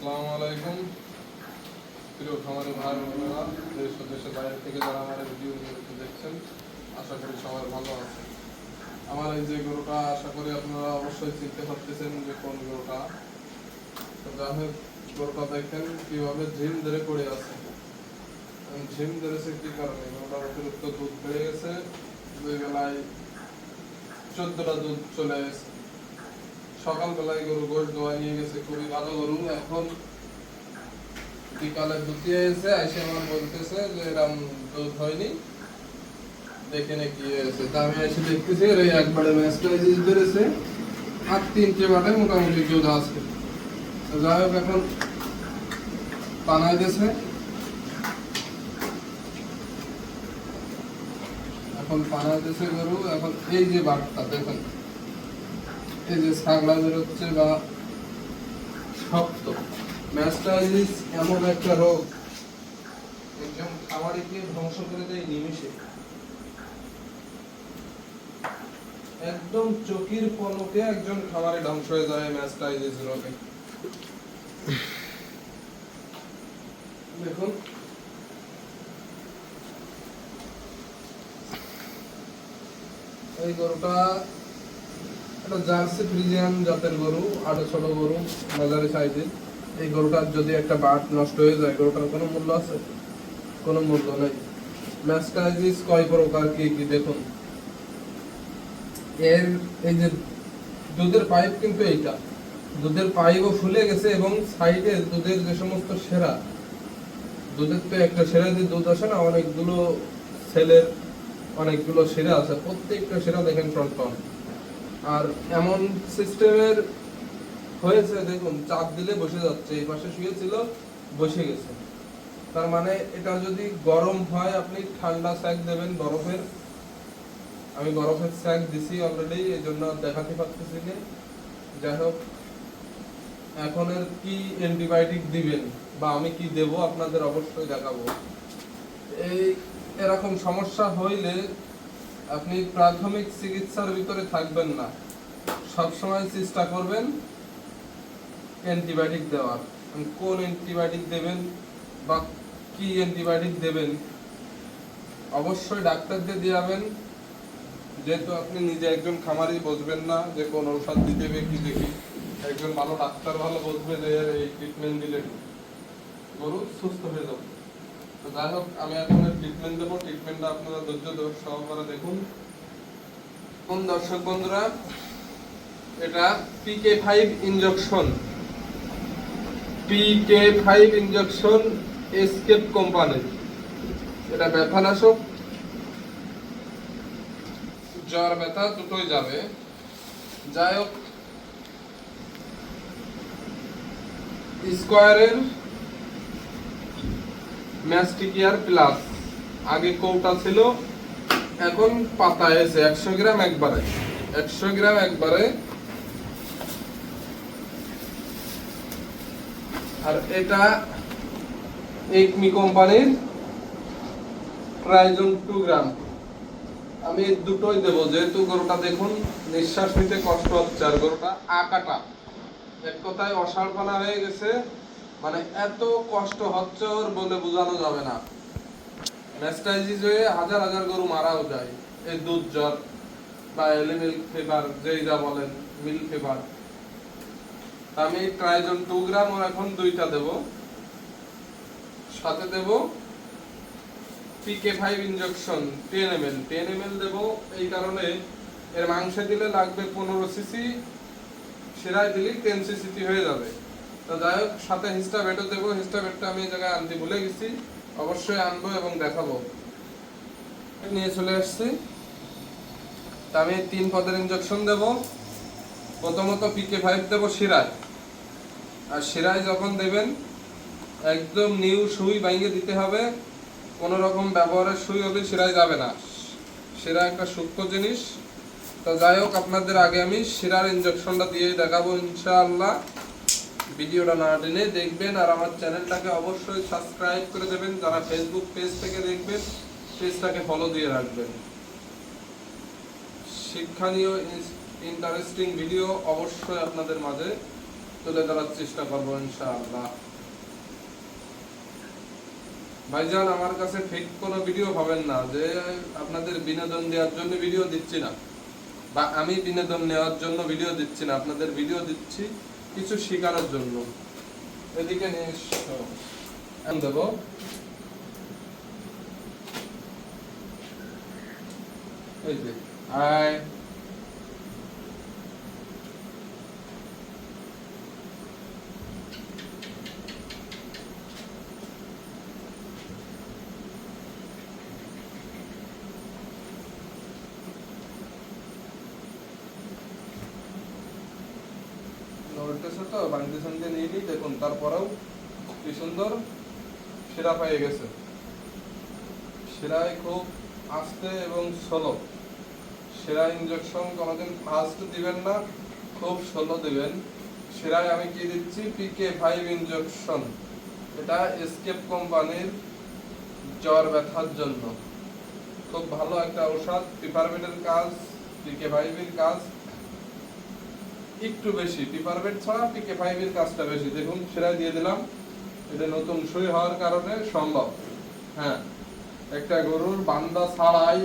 আসসালামু আলাইকুম। প্রিয় খামারে ভাই বোনেরা, দেশ দেশের বাইরে থেকে যারা আমার ভিডিও দেখছেন, আশা করি সবাই ভালো আছে আমার এই যে গরুটা, আশা করি আপনারা অবশ্যই চিনতে পারতেছেন যে কোন গরুটা। যাই গরুটা দেখেন কীভাবে ঝিম ধরে পড়ে আছে। ঝিম ধরেছে কি কারণে? গরুটার অতিরিক্ত দুধ বেড়ে গেছে। দুই বেলায় চোদ্দটা দুধ চলে গেছে সকালবেলায় গরু গোশ দোয়া নিয়ে গেছে খুবই ভালো গরু। এখন বিকালে দুটিয়ে এসে এসে আমার বলতেছে যে, এরম দুধ হয়নি। দেখে নে কি হয়েছে। তা আমি এসে দেখতেছি, এর একবারে ম্যাস্টাইজিস বেড়েছে আর তিনটে বাটে মোটামুটি দুধ তো যাই হোক, এখন পানাই দিয়েছে। এখন পানাই দিয়েছে গরু। এখন এই যে বাটটা দেখুন। এই যে ছাগলা বেরোচ্ছে বা শক্ত। ম্যাস্টাইলিস এমন একটা রোগ। একদম খাবারকে ধ্বংস করে দেয় নিমিষে। একদম চোখের পলকে একজন খাবারে ধ্বংস হয়ে যায় ম্যাস্টাইলিস রোগে। দেখুন। এই গরুটা একটা জার্সি ফ্রিজিয়ান জাতের গরু, আরও ছোট গরু সাইজের, এই গরুটার যদি একটা বাট নষ্ট হয়ে যায়, গরুটার কোনো মূল্য আছে? কোনো মূল্য কয় প্রকার কি কি দেখুন। এর, এই যে দুধের পাইপ কিন্তু এইটা। দুধের পাইপও ফুলে গেছে এবং সাইডে দুধের যে সমস্ত সেরা, দুধের তো একটা সেরা যে দুধ আসে না, অনেকগুলো ছেলের অনেকগুলো সেরা আছে। প্রত্যেকটা সেরা দেখেন ফ্রন্ট টন আর এমন সিস্টেমের হয়েছে, দেখুন, চাপ দিলে বসে যাচ্ছে, এই পাশে শুয়েছিল, বসে গেছে। তার মানে এটা যদি গরম হয়, আপনি ঠান্ডা স্যাক দেবেন বরফের। আমি বরফের স্যাক দিছি অলরেডি এই জন্য দেখাতে পারতেছি না। যাই হোক, এখন এর কি অ্যান্টিবায়োটিক দিবেন বা আমি কি দেব আপনাদের অবশ্যই দেখাবো। এই এরকম সমস্যা হইলে আপনি প্রাথমিক চিকিৎসার ভিতরে থাকবেন না। সবসময় চেষ্টা করবেন অ্যান্টিবায়োটিক দেওয়ার। কোন অ্যান্টিবায়োটিক দেবেন বা কি অ্যান্টিবায়োটিক দেবেন অবশ্যই ডাক্তারদের দিয়াবেন যেহেতু আপনি নিজে একজন খামারি বসবেন না যে কোন ঔষধ দিতে হবে কি দেখি। একজন ভালো ডাক্তার ভালো বুঝবে যে এই ট্রিটমেন্ট দিলে গরু সুস্থ হয়ে যাবে। তো যাই হোক, আমি এখন ট্রিটমেন্ট দেবো। ট্রিটমেন্টটা আপনারা ধৈর্য সহকারে দেখুন। কোন দর্শক বন্ধুরা, এটা PK five injection PK five injection escape কোম্পানির এটা ব্যথানাশক। জ্বর, ব্যথা দুটোই যাবে। যাই হোক, স্কোয়ারের ম্যাস্টিকিয়ার প্লাস? আগে কৌটা ছিল, এখন পাতা এসে একশো গ্রাম একবারে। একশো গ্রাম একবারে। আর এটা একমি কোম্পানির ট্রাইজন টু গ্রাম। আমি দুটোই দেবো, যেহেতু গরুটা দেখুন, নিঃশ্বাস নিতে কষ্ট হচ্ছে, আর গরুটা আকাটা। এক কথায় অসাড়পানা হয়ে গেছে। মানে এত কষ্ট হচ্ছে ওর বলে বোঝানো যাবে না। ম্যাস্টাইজিস হয়ে হাজার হাজার গরু মারাও যায়। এই দুধ জ্বর বা এলিমিল ফিভার যেই যা বলেন, মিল ফিভার আমি ট্রাইজন টু গ্রাম ওর এখন দুইটা দেব। সাথে দেব PK five injection ten M L ten M L দেবো এই কারণে এর মাংসে দিলে লাগবে পনেরো সিসি সেরাই দিলেই টেন সিসিটি হয়ে যাবে। তো যাই হোক, সাথে হিস্টাবেটও দেবো হিস্টাবেটটা আমি এই জায়গায় আনতে ভুলে গেছি। অবশ্যই আনব এবং দেখাবো। নিয়ে চলে আসছি। তা আমি তিন পদের ইনজেকশন দেবো। প্রথমত পিকে ফাইভ দেবো শিরায়। আর শিরায় যখন দেবেন, একদম নিউ সুই বাইঙ্গে দিতে হবে। কোনো রকম ব্যবহারের সুই হলে শিরায় যাবে না। শিরা একটা সূক্ষ্ম জিনিস। তো যাই হোক, আপনাদের আগে আমি শিরার ইনজেকশনটা দিয়ে দেখাবো ইনশাআল্লাহ। ভিডিওটা না টেনে দেখবেন আর আমার চ্যানেলটাকে অবশ্যই সাবস্ক্রাইব করে দেবেন, যারা ফেসবুক পেজ থেকে দেখবেন পেজটাকে ফলো দিয়ে রাখবেন। শিক্ষণীয় ইন্টারেস্টিং ভিডিও অবশ্যই আপনাদের মাঝে তুলে ধরার চেষ্টা করব ইনশাআল্লাহ। ভাইজান, আমার কাছে ঠিক কোনো ভিডিও পাবেন না, যে আপনাদের বিনোদন দেওয়ার জন্য ভিডিও দিচ্ছি না। বা আমি বিনোদন নেওয়ার জন্য ভিডিও দিচ্ছি না, আপনাদের ভিডিও দিচ্ছি। কিছু শিকারের জন্য। এদিকে নিয়ে দেব। এই যে আয়। নড়তেছে তো বাংলাদেশ সঙ্গে নিয়ে দেখুন, তারপরেও কি সুন্দর সেরা পেয়ে গেছে। সেরাই খুব আস্তে এবং স্লো সেরা ইনজেকশন কোনোদিন ফাস্ট দিবেন না, খুব স্লো দিবেন। সেরাই আমি কি দিচ্ছি? পিকে ফাইভ ইনজেকশন এটা এসকেপ কোম্পানির জ্বর ব্যথার জন্য। খুব ভালো একটা ঔষধ পিপারমেন্টের কাজ পিকে ফাইভের কাজ। একটু বেশি পিপারমেন্ট ছাড়া পিকে ফাইভের কাজটা বেশি। দেখুন সেরাই দিয়ে দিলাম। এটা নতুন সই হওয়ার কারণে সম্ভব। হ্যাঁ একটা গরুর বান্দা ছাড়াই,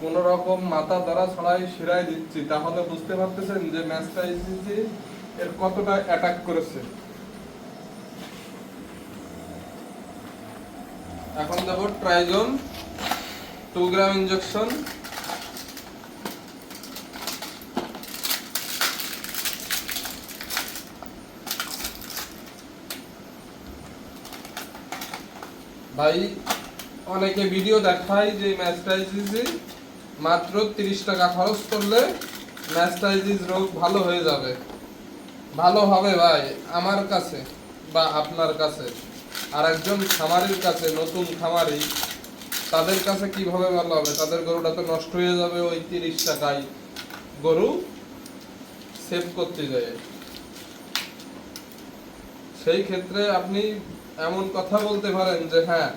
কোন রকম মাথা দ্বারা ছাড়াই সেরাই দিচ্ছি। তাহলে বুঝতে পারতেছেন যে ম্যাচটা এসেছি, এর কতটা অ্যাটাক করেছে। এখন দেবো ট্রাইজন টু গ্রাম ইনজেকশন ভাই, অনেকে ভিডিও দেখায় যে ম্যাস্টাইজিসে মাত্র 30 টাকা খরচ করলে ম্যাস্টাইজিস রোগ ভালো হয়ে যাবে। ভালো হবে ভাই, আমার কাছে বা আপনার কাছে। আর একজন খামারির কাছে, নতুন খামারি, তাদের কাছে কীভাবে ভালো হবে? তাদের গরুটা তো নষ্ট হয়ে যাবে ওই 30 টাকায়। গরু সেভ করতে যায়। সেই ক্ষেত্রে আপনি এমন কথা বলতে পারেন যে হ্যাঁ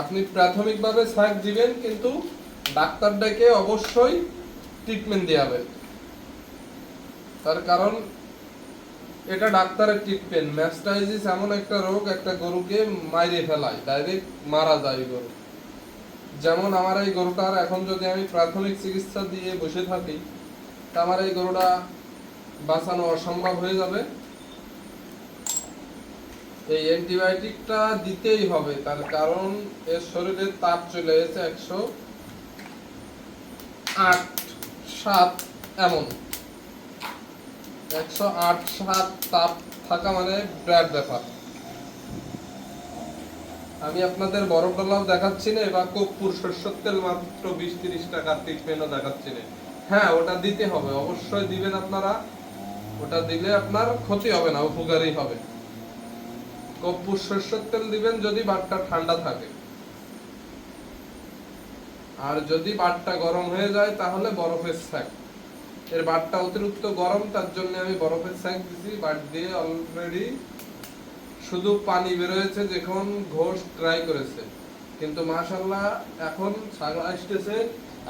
আপনি প্রাথমিকভাবে সাইড দিবেন, কিন্তু ডাক্তার ডেকে অবশ্যই ট্রিটমেন্ট দেওয়াবেন। তার কারণ, এটা ডাক্তারের ট্রিটমেন্ট ম্যাস্টাইজিস এমন একটা রোগ, একটা গরুকে মাইরে ফেলায় ডাইরেক্ট মারা যায় গরু। যেমন আমার এই গরুটার এখন যদি আমি প্রাথমিক চিকিৎসা দিয়ে বসে থাকি, তা আমার এই গরুটা বাঁচানো অসম্ভব হয়ে যাবে। এই অ্যান্টিবায়োটিকটা দিতেই হবে, তার কারণ এর শরীরে তাপ চলে এসেছে একশো আট সাত এমন। একশো আট সাত তাপ থাকা মানে বিরাট ব্যাপার। আমি আপনাদের বড় ডলাও দেখাচ্ছি না বা কর্পূর সরষের তেল মাত্র বিশ তিরিশ টাকার ট্রিটমেন্টও দেখাচ্ছি না। হ্যাঁ ওটা দিতে হবে, অবশ্যই দিবেন আপনারা। ওটা দিলে আপনার ক্ষতি হবে না উপকারই হবে। কর্পূর সরষের তেল দিবেন যদি বাটটা ঠান্ডা থাকে। আর যদি বাটটা গরম হয়ে যায়, তাহলে বরফের এর বাটটা অতিরিক্ত গরম, তার জন্য আমি বরফের দিছি। বাট দিয়ে অলরেডি শুধু পানি বেরোয়েছে, যখন ঘোষ ট্রাই করেছে। কিন্তু মাশাল্লাহ এখন ছাগল আসতেছে।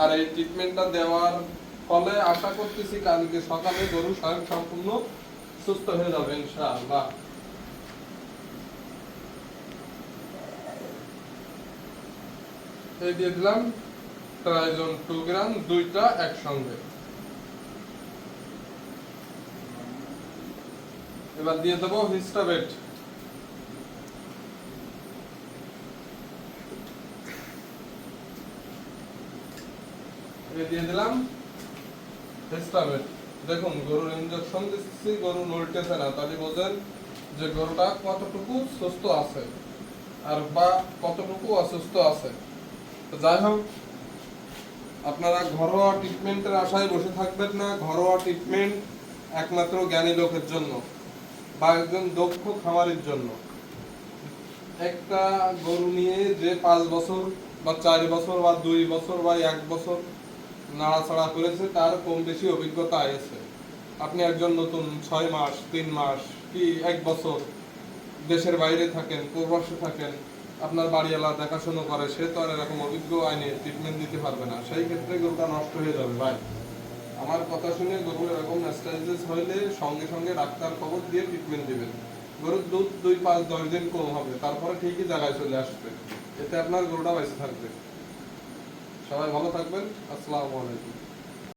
আর এই ট্রিটমেন্টটা দেওয়ার ফলে আশা করতেছি কালকে সকালে গরু স্বয়ং সম্পূর্ণ সুস্থ হয়ে যাবে, ইনশাআল্লাহ। এই দিয়ে দিলাম, ট্রাইজন টু গ্রাম, দুইটা একসঙ্গে। এবার দিয়ে দেবো হিস্টাবেট। দিয়ে দিলাম হিস্টাবেট। দেখুন, গরুর ইঞ্জেকশন দিচ্ছি, গরু নড়তেছে না। তাহলে বোঝেন যে গরুটা কতটুকু সুস্থ আছে, আর বা কতটুকু অসুস্থ আছে। যাই হোক, আপনারা ঘরোয়া ট্রিটমেন্টের আশায় বসে থাকবেন না। ঘরোয়া ট্রিটমেন্ট একমাত্র জ্ঞানী লোকের জন্য বা একজন দক্ষ খামারের জন্য। একটা গরু নিয়ে যে পাঁচ বছর বা চার বছর বা দুই বছর বা এক বছর নাড়াচাড়া করেছে, তার কম বেশি অভিজ্ঞতা আছে। আপনি একজন নতুন ছয় মাস, তিন মাস কি এক বছর দেশের বাইরে থাকেন, প্রবাসে থাকেন আপনার বাড়িওয়ালা দেখাশোনা করে, সে তো আর এরকম অভিজ্ঞ আইনে ট্রিটমেন্ট দিতে পারবে না। সেই ক্ষেত্রে গরুটা নষ্ট হয়ে যাবে, ভাই। আমার কথা শুনে গরুর এরকম ন্যাস্টাইটিস হইলে সঙ্গে সঙ্গে ডাক্তার খবর দিয়ে ট্রিটমেন্ট দিবেন। গরুর দুধ দুই পাঁচ দশ দিন কম হবে, তারপরে ঠিকই জায়গায় চলে আসবে। এতে আপনার গরুটা বেঁচে থাকবে। সবাই ভালো থাকবেন। আসসালামু আলাইকুম।